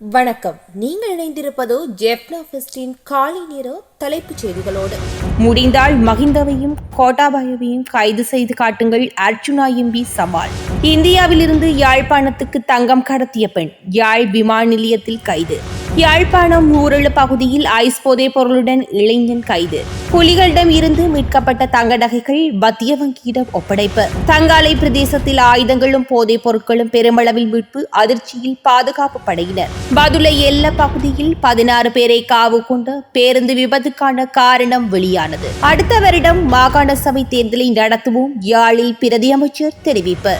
வணக்கம். நீங்கள் இணைந்திருப்பதோ ஜெப்னா ஃபெஸ்டின் காலை நேர தலைப்புச் செய்திகளோடு. முடிந்தால் மகிந்தவையும் கோட்டாபாயவையும் கைது செய்து காட்டுங்கள் அர்ஜுனா எம்பி சவால். இந்தியாவிலிருந்து யாழ்ப்பாணத்துக்கு தங்கம் கடத்திய பெண் யாழ் விமான நிலையத்தில் கைது. யாழ்ப்பாணம் ஊரழு பகுதியில் ஐஸ் போதை பொருளுடன் இளைஞன் கைது. புலிகளிடம் இருந்து மீட்கப்பட்ட தங்க நகைகள் மத்திய வங்கியிடம் ஒப்படைப்பு. தங்காலை பிரதேசத்தில் ஆயுதங்களும் போதைப் பொருட்களும் பெருமளவில் மீட்பு அதிர்ச்சியில் பாதுகாப்பு படையினர். பதுளை எல்ல பகுதியில் பதினாறு பேரை காவு கொண்ட பேருந்து விபத்துக்கான காரணம் வெளியானது. அடுத்த வருடம் மாகாண சபை தேர்தலை நடத்துவோம் யாழில் பிரதி அமைச்சர் தெரிவிப்பு.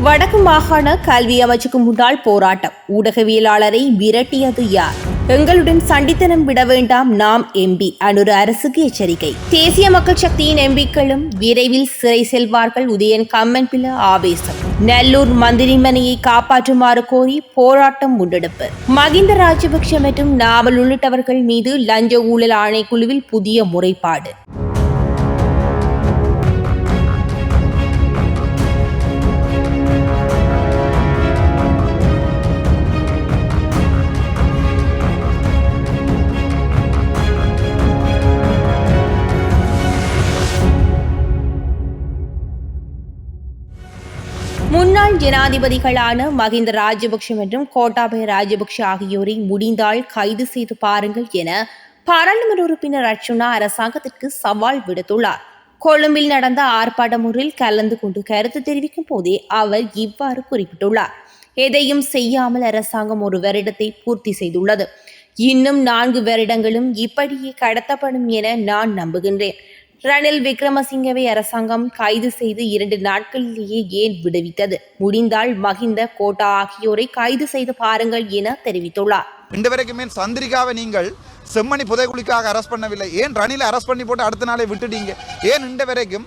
வடக்கு மாகாண கல்வி அமைச்சுக்கு முன்னாள் போராட்டம். ஊடகவியலாளரை விரட்டியது யார்? எங்களுடன் சண்டித்தனம் விட வேண்டாம் நாம் எம்பி அனுர அரசுக்கு எச்சரிக்கை. தேசிய மக்கள் சக்தியின் எம்பிக்களும் விரைவில் சிறை செல்வார்கள். உதயன் கம்மன் பில ஆவேசம். நெல்லூர் மந்திரிமனையை காப்பாற்றுமாறு கோரி போராட்டம் முன்னெடுப்பு. மகிந்த ராஜபக்ஷ மற்றும் நாவல் உள்ளிட்டவர்கள் மீது லஞ்ச ஊழல் ஆணைக்குழுவில் புதிய முறைப்பாடு. முன்னாள் ஜனாதிபதிகளான மகிந்த ராஜபக்ஷ மற்றும் கோட்டாபய ராஜபக்ஷ ஆகியோரை முடிந்தால் கைது செய்து பாருங்கள் என பாராளுமன்ற உறுப்பினர் அர்ச்சுனா அரசாங்கத்திற்கு சவால் விடுத்துள்ளார். கொழும்பில் நடந்த ஆர்ப்பாட்டம் ஒன்றில் கலந்து கொண்டு கருத்து தெரிவிக்கும் போதே அவர் இவ்வாறு குறிப்பிட்டுள்ளார். எதையும் செய்யாமல் அரசாங்கம் ஒரு வருடத்தை பூர்த்தி செய்துள்ளது. இன்னும் நான்கு வருடங்களும் இப்படியே கடத்தப்படும் என நான் நம்புகின்றேன். ரணில் விக்ரமசிங்கவை அரசாங்கம் கைது செய்து இரண்டு நாட்களிலேயே ஏன் விடுவித்தது? முடிந்தால் மகிந்த கோட்டா ஆகியோரை கைது செய்து பாருங்கள் என தெரிவித்துள்ளார். இந்த வரைக்குமே சந்திரிகாவை நீங்கள் செம்மணி புதைக்குழிக்காக அரெஸ்ட் பண்ணவில்லை? ஏன் ரணில அரெஸ்ட் பண்ணி போட்டு அடுத்த நாளே விட்டுட்டீங்க? ஏன் இந்த வரைக்கும்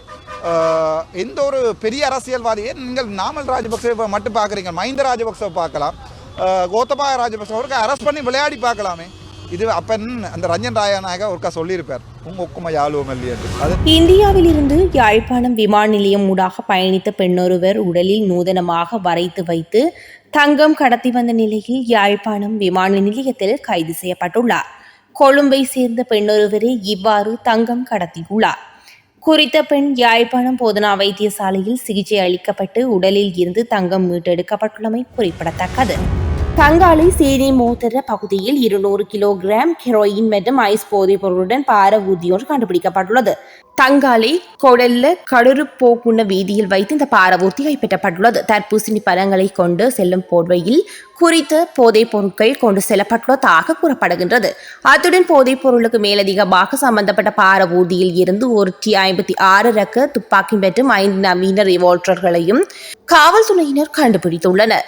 எந்த ஒரு பெரிய அரசியல்வாதியை நீங்கள் நாமல் ராஜபக்சே மட்டும் பார்க்குறீங்க? மஹிந்த ராஜபக்சவை பார்க்கலாம். கோத்தபாய ராஜபக்சே அவருக்கு அரெஸ்ட் பண்ணி விளையாடி பார்க்கலாமே. இது அப்பன் அந்த ரஞ்சன் ராயநாயகா ஒருக்கா சொல்லியிருப்பார். உங்க ஒக்குமை இந்தியாவிலிருந்து யாழ்ப்பாணம் விமான நிலையம் ஊடாக பயணித்த பெண்ணொருவர் உடலில் நூதனமாக வரைத்து வைத்து தங்கம் கடத்தி வந்த நிலையில் யாழ்ப்பாணம் விமான நிலையத்தில் கைது செய்யப்பட்டுள்ளார். கொழும்பை சேர்ந்த பெண்ணொருவரே இவ்வாறு தங்கம் கடத்தியுள்ளார். குறித்த பெண் யாழ்ப்பாணம் போதனா வைத்தியசாலையில் சிகிச்சை அளிக்கப்பட்டு உடலில் இருந்து தங்கம் மீட்டெடுக்கப்பட்டுள்ளமை குறிப்பிடத்தக்கது. தங்காலை சேரி மோதர பகுதியில் இருநூறு கிலோகிராம் ஹெரோயின் மற்றும் ஐஸ் போதைப் பொருளுடன் பார ஊர்தியோடு கண்டுபிடிக்கப்பட்டுள்ளது. தங்காலை கொடல்ல கடுறு போக்குண்ண வீதியில் வைத்து இந்த பாரவூர்த்தி கைப்பற்றப்பட்டுள்ளது. தர்பூசணி பழங்களை கொண்டு செல்லும் போர்வையில் குறித்த போதைப் பொருட்கள் கொண்டு செல்லப்பட்டுள்ளதாக கூறப்படுகின்றது. அத்துடன் போதைப் பொருளுக்கு மேலதிகமாக சம்பந்தப்பட்ட பாரவூர்தியில் இருந்து ஒரு டி ஐம்பத்தி ஆறு ரக துப்பாக்கி மற்றும் ஐந்து நவீன ரிவால்வர்களையும் காவல்துறையினர் கண்டுபிடித்துள்ளனர்.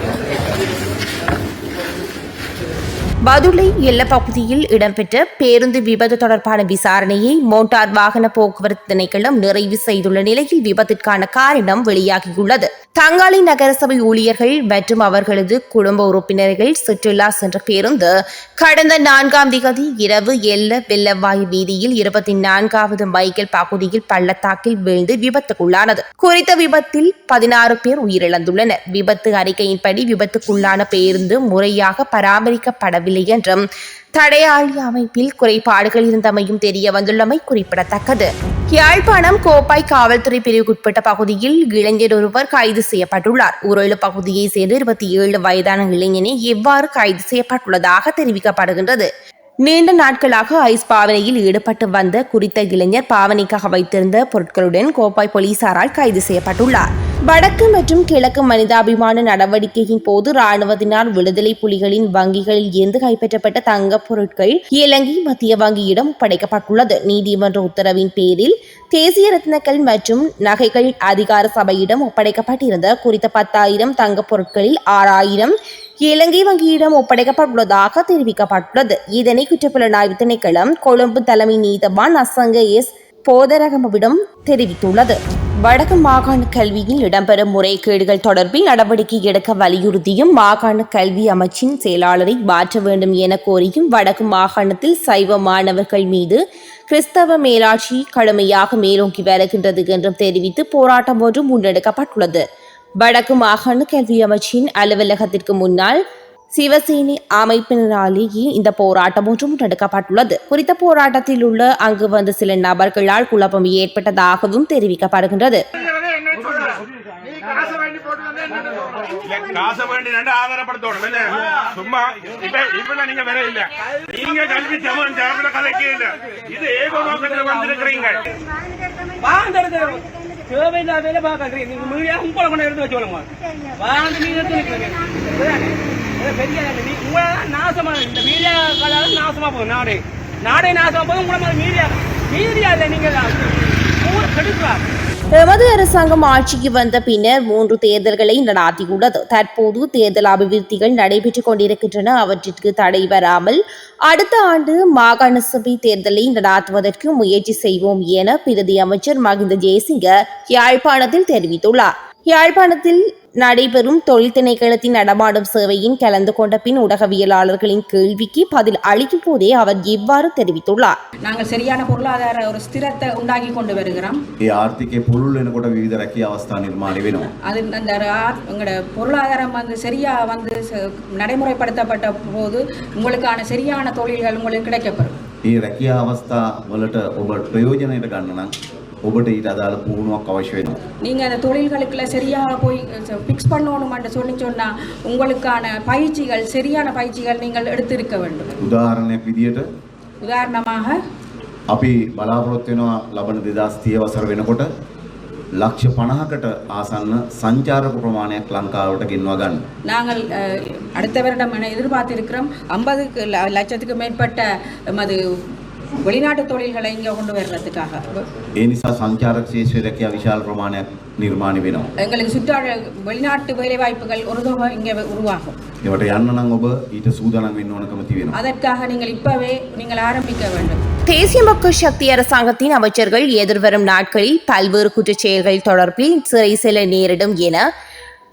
பதுளை எல்லைப்பகுதியில் இடம்பெற்ற பேருந்து விபத்து தொடர்பான விசாரணையை மோட்டார் வாகன போக்குவரத்து திணைக்களம் நிறைவு செய்துள்ள நிலையில் விபத்திற்கான காரணம் வெளியாகியுள்ளது. தங்காளி நகரசபை ஊழியர்கள் மற்றும் அவர்களது குடும்ப உறுப்பினர்கள் சுற்றுலா சென்ற பேருந்து கடந்த நான்காம் திகதி இரவு எல்ல வெள்ளவாய் வீதியில் இருபத்தி நான்காவது மைக்கேல் பகுதியில் பள்ளத்தாக்கில் வீழ்ந்து விபத்துக்குள்ளானது. குறித்த விபத்தில் பதினாறு பேர் உயிரிழந்துள்ளனர். விபத்து அறிக்கையின்படி விபத்துக்குள்ளான பேருந்து முறையாக பராமரிக்கப்படவில்லை. வழங்கப்படவில்லை என்றும் தடையாளி அமைப்பில் குறைபாடுகள் இருந்தமையும் தெரிய வந்துள்ளமை குறிப்பிடத்தக்கது. யாழ்ப்பாணம் கோப்பாய் காவல்துறை பிரிவுக்குட்பட்ட பகுதியில் இளைஞர் ஒருவர் கைது செய்யப்பட்டுள்ளார். உரளு பகுதியைச் சேர்ந்த இருபத்தி ஏழு வயதான இளைஞனே எவ்வாறு கைது செய்யப்பட்டுள்ளதாக தெரிவிக்கப்படுகின்றது. நீண்ட நாட்களாக ஐஸ் பாவனையில் ஈடுபட்டு வந்த குறித்த இளைஞர் பாவனைக்காக வைத்திருந்த பொருட்களுடன் கோப்பாய் போலீசாரால் கைது செய்யப்பட்டுள்ளார். வடக்கு மற்றும் கிழக்கு மனிதாபிமான நடவடிக்கையின் போது ராணுவத்தினால் விடுதலை புலிகளின் வங்கிகளில் இருந்து கைப்பற்றப்பட்ட தங்கப் பொருட்கள் இலங்கை மத்திய வங்கியிடம் ஒப்படைக்கப்பட்டுள்ளது நீதிமன்ற உத்தரவின் பேரில் தேசிய ரத்னக்கள் மற்றும் நகைகள் அதிகார சபையிடம் ஒப்படைக்கப்பட்டிருந்த குறித்த பத்தாயிரம் தங்கப் பொருட்களில் ஆறாயிரம் இலங்கை வங்கியிடம் ஒப்படைக்கப்பட்டுள்ளதாக தெரிவிக்கப்பட்டுள்ளது. இதனை குற்றப்புலனாய்வு திணைக்களம் கொழும்பு தலைமை நீதவான் அசங்க எஸ். போதரகமவிடம் தெரிவித்துள்ளது. வடக்கு மாகாண கல்வியில் இடம்பெறும் முறைகேடுகள் தொடர்பில் நடவடிக்கை எடுக்க வலியுறுத்தியும் மாகாண கல்வி அமைச்சின் செயலாளரை மாற்ற வேண்டும் என கோரியும் வடக்கு மாகாணத்தில் சைவ மாணவர்கள் மீது கிறிஸ்தவ மேலாட்சி கடுமையாக மேலோங்கி வருகின்றது என்றும் தெரிவித்து போராட்டம் ஒன்று முன்னெடுக்கப்பட்டுள்ளது. வடக்கு மாகாண கல்வி அமைச்சின் அலுவலகத்திற்கு முன்னால் சிவசேனை அமைப்பினராலேயே இந்த போராட்டம் ஒன்று முன்னெடுக்கப்பட்டுள்ளது குறித்த போராட்டத்தில் உள்ள அங்கு வந்த சில நபர்களால் குழப்பம் ஏற்பட்டதாகவும் தெரிவிக்கப்படுகின்றது. இல்ல, காசை வேண்டி ரெண்டு ஆதாரப்படுத்தணும். என்ன? சும்மா இப்ப இப்ப நீங்க வேற இல்ல. நீங்க கல்வி சமன் சார்பில் கலைக்க இல்ல. இது ஏகோ நோக்கத்தில் வந்திருக்கிறீங்க வாழ்ந்துருது தேவையில்லாத வேலை பார்க்கறீங்க. நீங்க மீடியா உங்களை கொண்டு எடுத்து வச்சு வாழ்ந்து நீங்க எடுத்து பெரிய நாசமா இந்த மீடியா நாசமா போகும் நாடே. நாசமா போகும் உங்களை மாதிரி மீடியா மீடியா இல்லை எமது அரசாங்கம் ஆட்சிக்கு வந்த பின்னர் மூன்று தேர்தல்களை நடாத்தியுள்ளது. தற்போது தேர்தல் அபிவிருத்திகள் நடைபெற்றுக் கொண்டிருக்கின்றன. அவற்றிற்கு தடை வராமல் அடுத்த ஆண்டு மாகாண சபை தேர்தலை நடாத்துவதற்கு முயற்சி செய்வோம் என பிரதி அமைச்சர் மகிந்த ஜெயசிங்க யாழ்ப்பாணத்தில் தெரிவித்துள்ளார். யாழ்ப்பாணத்தில் நடைபெறும் தொழில் திணைக்களத்தின் நடமாடும் சேவையின் கலந்து கொண்ட பின் ஊடகவியலாளர்களின் கேள்விக்கு பதில் அளிக்கும் போதே அவர் இவ்வாறு தெரிவித்துள்ளார். நாங்கள் சரியான பொருளாதார ஒரு ஸ்திரத்தை உண்டாக்கி கொண்டு வருகிறோம். ஆர்த்திக பொருள் கூட விவித ரக்கிய அவஸ்தா நிர்மாணி வேணும் அது அந்த உங்களோட பொருளாதாரம் வந்து சரியா வந்து நடைமுறைப்படுத்தப்பட்ட போது உங்களுக்கான சரியான தொழில்கள் உங்களுக்கு கிடைக்கப்படும் ಈ அவஸ்தா ಅವಸ್ಥಾ ಒಳಟ ಒಬ್ಬ ಪ್ರಯೋಜನ ಇರಗಣ್ಣ ඔබට ඊට අදාළ පුහුණුවක් අවශ්‍ය වෙනවා. நீங்க அந்த தொழில்களுக்குள்ள சரியா போய் ஃபிக்ஸ் பண்ணணும்னு சொல்லி சொன்னா உங்களுக்கான பயிற்சிகள் சரியான பயிற்சிகள் நீங்கள் எடுத்திருக்க வேண்டும் උදාහරණයක් විදියට உதாரணமாக අපි බලාපොරොත්තු වෙනවා ලබන 2030 වසර වෙනකොට ලක්ෂ 50කට ආසන්න සංචාරක ප්‍රමාණයක් ලංකාවට ගෙන්වා ගන්න. நாங்கள் அஹ், அடுத்த வருடம் என எதிர்பார்த்திருக்கிறோம் ஐம்பதுக்கு லட்சத்துக்கு மேற்பட்ட எமது தொழில்களை இங்கே கொண்டு வர்றதுக்காக. வேலைவாய்ப்புகள் ஒரு உருவாகும். அதற்காக நீங்கள் இப்பவே நீங்கள் ஆரம்பிக்க வேண்டும். தேசிய மக்கள் சக்தி அரசாங்கத்தின் அமைச்சர்கள் எதிர்வரும் நாட்களில் பல்வேறு குற்றச்செயல்கள் தொடர்பில் சிறை செல்ல நேரிடும் என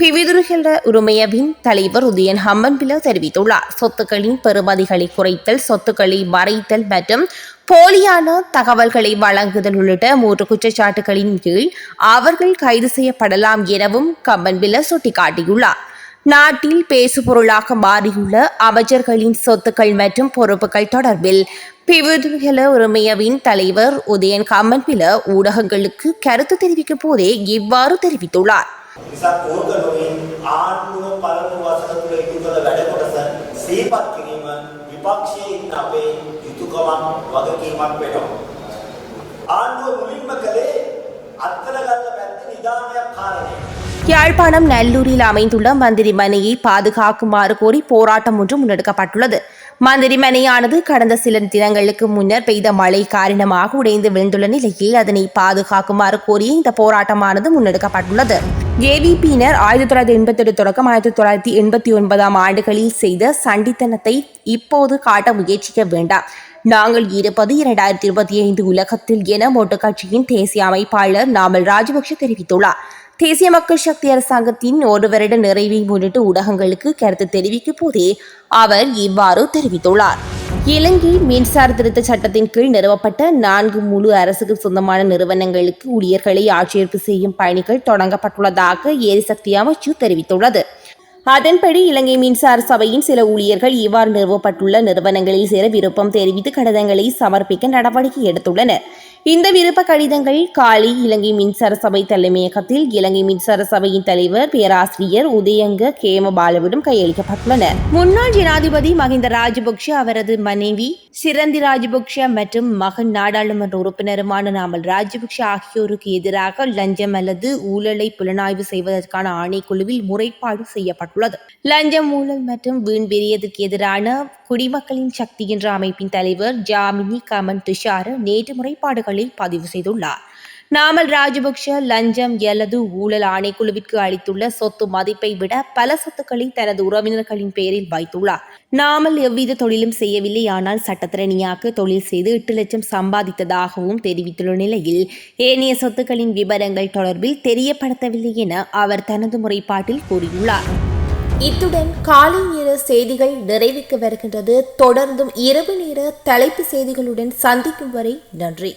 பிவிதுருகின்ற உரிமையவின் தலைவர் உதயன் ஹம்மன்பில தெரிவித்துள்ளார். சொத்துக்களின் பெறுமதிகளை குறைத்தல் சொத்துக்களை மறைத்தல் மற்றும் போலியான தகவல்களை வழங்குதல் உள்ளிட்ட மூன்று குற்றச்சாட்டுகளின் கீழ் அவர்கள் கைது செய்யப்படலாம் எனவும் கம்பன்பில சுட்டிக்காட்டியுள்ளார். நாட்டில் பேசுபொருளாக மாறியுள்ள அமைச்சர்களின் சொத்துக்கள் மற்றும் பொறுப்புகள் தொடர்பில் பிவிதுகல உரிமையவின் தலைவர் உதயன் கம்பன்பில ஊடகங்களுக்கு கருத்து தெரிவிக்கும் போதே இவ்வாறு தெரிவித்துள்ளார். නිසා ඕක නොවේ ආණ්ඩුව පළමු වසර තුළ ඉටු කළ වැඩ කොටස සිහිපත් කිරීම විපක්ෂයේ ඉන්න අපේ යුතුයකමක් වගකීමක් වෙනවා. ආණ්ඩුව මුලින්ම කළේ අත්තර ගන්න පැත්ත නිදානයක් කාරණේ. யாழ்ப்பாணம் நல்லூரில் அமைந்துள்ள மந்திரி மனையை பாதுகாக்குமாறு கோரி போராட்டம் ஒன்று முன்னெடுக்கப்பட்டுள்ளது மந்திரி மனையானது கடந்த சில தினங்களுக்கு முன்னர் பெய்த மழை காரணமாக உடைந்து விழுந்துள்ள நிலையில் அதனை பாதுகாக்குமாறு கோரி இந்த போராட்டமானது முன்னெடுக்கப்பட்டுள்ளது ஏவிபியினர் ஆயிரத்தி தொள்ளாயிரத்தி எண்பத்தி எட்டு தொடக்கம் ஆயிரத்தி தொள்ளாயிரத்தி எண்பத்தி ஒன்பதாம் ஆண்டுகளில் செய்த சண்டித்தனத்தை இப்போது காட்ட முயற்சிக்க வேண்டாம். நாங்கள் இருப்பது இரண்டாயிரத்தி இருபத்தி ஐந்து உலகத்தில் என மோட்டு கட்சியின் தேசிய அமைப்பாளர் நாமல் ராஜபக்ஷ தெரிவித்துள்ளார். தேசிய மக்கள் சக்தி அரசாங்கத்தின் ஒரு வருட நிறைவை முன்னிட்டு ஊடகங்களுக்கு கருத்து தெரிவிக்கும் போதே அவர் இவ்வாறு தெரிவித்துள்ளார். இலங்கை மின்சார திருத்த சட்டத்தின் கீழ் நிறுவப்பட்ட நான்கு முழு அரசுக்கு சொந்தமான நிறுவனங்களுக்கு ஊழியர்களை ஆட்சேர்ப்பு செய்யும் பணிகள் தொடங்கப்பட்டுள்ளதாக எரிசக்தி அமைச்சு தெரிவித்துள்ளது. அதன்படி இலங்கை மின்சார சபையின் சில ஊழியர்கள் இவ்வாறு நிறுவப்பட்டுள்ள நிறுவனங்களில் சேர விருப்பம் தெரிவித்து கடிதங்களை சமர்ப்பிக்க நடவடிக்கை எடுத்துள்ளனர். இந்த விருப்ப கடிதங்கள் காலி இலங்கை மின்சார சபை தலைமையகத்தில் இலங்கை மின்சார சபையின் தலைவர் பேராசிரியர் உதயங்க கேமபாலவிடம் கையளிக்கப்பட்டுள்ளன முன்னாள் ஜனாதிபதி மஹிந்த ராஜபக்ஷ அவரது மனைவி சிரந்தி ராஜபக்ஷ மற்றும் மகன் நாடாளுமன்ற உறுப்பினருமான நாமல் ராஜபக்ஷ ஆகியோருக்கு எதிராக லஞ்சம் அல்லது ஊழலை புலனாய்வு செய்வதற்கான ஆணைக்குழுவில் முறைப்பாடு செய்யப்பட்டுள்ளது. லஞ்சம் ஊழல் மற்றும் வீண் வெறியதுக்கு எதிரான குடிமக்களின் சக்தி என்ற அமைப்பின் தலைவர் ஜாமினி கமன் துஷார நேற்று முறைப்பாடுகளை பதிவு செய்துள்ளார். நாமல் ராஜபக்ஷ லஞ்சம் அல்லது ஊழல் ஆணைக்குழுவிற்கு அளித்துள்ள சொத்து மதிப்பை விட பல சொத்துக்களை தனது உறவினர்களின் பெயரில் வைத்துள்ளார். நாமல் எவ்வித தொழிலும் செய்யவில்லை. ஆனால் சட்டத்திறனியாக தொழில் செய்து எட்டு லட்சம் சம்பாதித்ததாகவும் தெரிவித்துள்ள நிலையில் ஏனைய சொத்துக்களின் விவரங்கள் தொடர்பில் தெரியப்படுத்தவில்லை என அவர் தனது முறைப்பாட்டில் கூறியுள்ளார். இத்துடன் காலை நேர செய்திகள் நிறைவுக்கு வருகின்றது. தொடர்ந்தும் இரவு நேர தலைப்பு செய்திகளுடன் சந்திக்கும் வரை நன்றி.